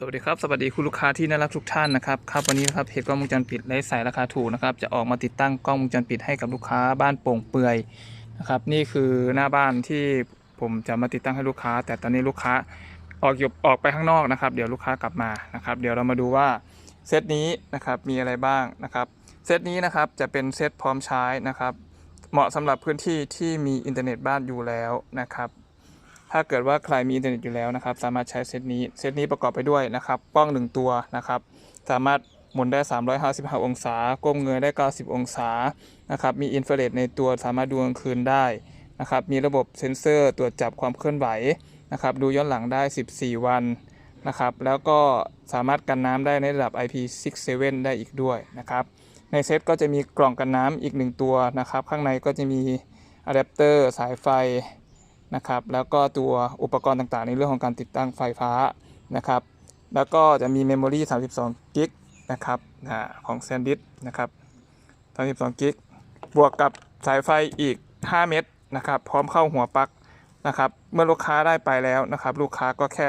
สวัสดีครับ สวัสดีคุณลูกค้าที่น่ารักทุกท่านนะครับครับวันนี้นะครับเพจกล้องวงจรปิดไร้สายราคาถูกนะครับ จะออกมาติดตั้งกล้องวงจรปิดให้กับลูกค้าบ้านโป่งเปื่อยนะครับนี่คือหน้าบ้านที่ผมจะมาติดตั้งให้ลูกค้า แต่ตอนนี้ลูกค้าออกอยู่ออกไปข้างนอกนะครับ เดี๋ยวลูกค้ากลับมานะครับ เดี๋ยวเรามาดูว่าเซตนี้นะครับมีอะไรบ้างนะครับเซตนี้นะครับจะเป็นเซตพร้อมใช้นะครับ เหมาะสำหรับพื้นที่ที่มีอินเทอร์เน็ตบ้านอยู่แล้วนะครับ ถ้าเกิดว่าใครมีอินเทอร์เน็ตอยู่แล้วนะครับ สามารถใช้เซตนี้ เซตนี้ประกอบไปด้วยนะครับกล้อง 1 ตัวนะครับ สามารถหมุนได้ 355 องศา ก้มเงยได้ 90 องศานะครับ มีอินฟราเรดในตัวสามารถดูกลางคืนได้นะครับ มีระบบเซ็นเซอร์ตรวจจับความเคลื่อนไหวนะครับ ดูย้อนหลังได้ 14 วันนะครับ แล้วก็สามารถกันน้ำได้ในระดับ IP67 ได้อีกด้วยนะครับ ในเซตก็จะมีกล่องกันน้ำอีก 1 ตัวนะครับ ข้างในก็จะมีอะแดปเตอร์สายไฟ นะครับ แล้วก็ตัวอุปกรณ์ต่างๆ ในเรื่องของการติดตั้งไฟฟ้านะครับ แล้วก็จะมีเมมโมรี่32กิกนะครับของ s a n d i s นะครับ32กิกบวกกับสายไฟอีก 5 เมตรนะครับ พร้อมเข้าหัวปลั๊กนะครับ เมื่อลูกค้าได้ไปแล้วนะครับ ลูกค้าก็แค่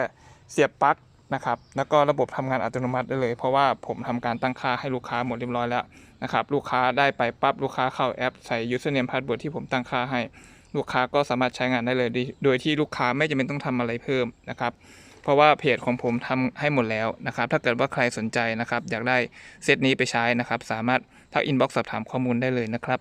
เสียบปลั๊กนะครับ แล้วก็ระบบทำงานอัตโนมัติได้เลย เพราะว่าผมทำการตั้งค่าให้ลูกค้าหมดเรียบร้อยแล้วนะครับ ลูกค้าได้ไปปั๊บลูกค้าเข้าแอปใส่ username password ที่ผมตั้งค่าให้ ลูกค้าก็สามารถใช้งานได้เลย โดยที่ลูกค้าไม่จำเป็นต้องทำอะไรเพิ่มนะครับ เพราะว่าเพจของผมทำให้หมดแล้วนะครับ ถ้าเกิดว่าใครสนใจนะครับ อยากได้เซตนี้ไปใช้นะครับ สามารถทักอินบ็อกซ์สอบถามข้อมูลได้เลยนะครับ